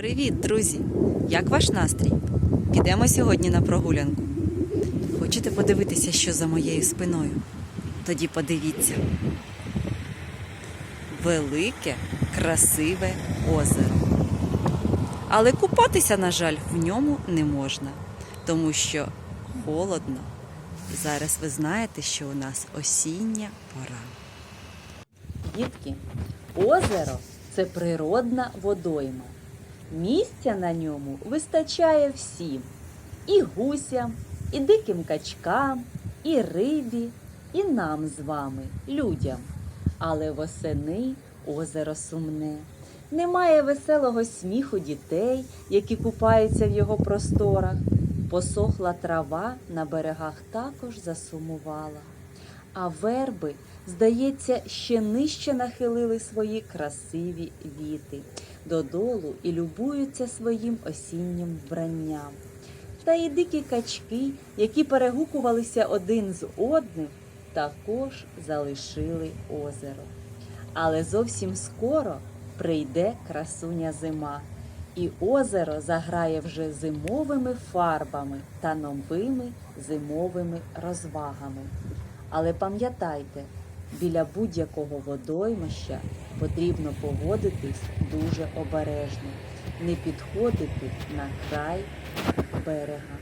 Привіт, друзі! Як ваш настрій? Підемо сьогодні на прогулянку. Хочете подивитися, що за моєю спиною? Тоді подивіться. Велике, красиве озеро. Але купатися, на жаль, в ньому не можна, тому що холодно. Зараз ви знаєте, що у нас осіння пора. Дітки, озеро це природна водойма. Місця на ньому вистачає всім: і гусям, і диким качкам, і рибі, і нам з вами, людям. Але восени озеро сумне. Немає веселого сміху дітей, які купаються в його просторах. Посохла трава на берегах також засумувала. А верби, здається, ще нижче нахилили свої красиві віти додолу і любуються своїм осіннім вбранням. Та й дикі качки, які перегукувалися один з одним, також залишили озеро. Але зовсім скоро прийде красуня зима, і озеро заграє вже зимовими фарбами та новими зимовими розвагами. Але пам'ятайте, біля будь-якого водоймища потрібно поводитись дуже обережно, не підходити на край берега.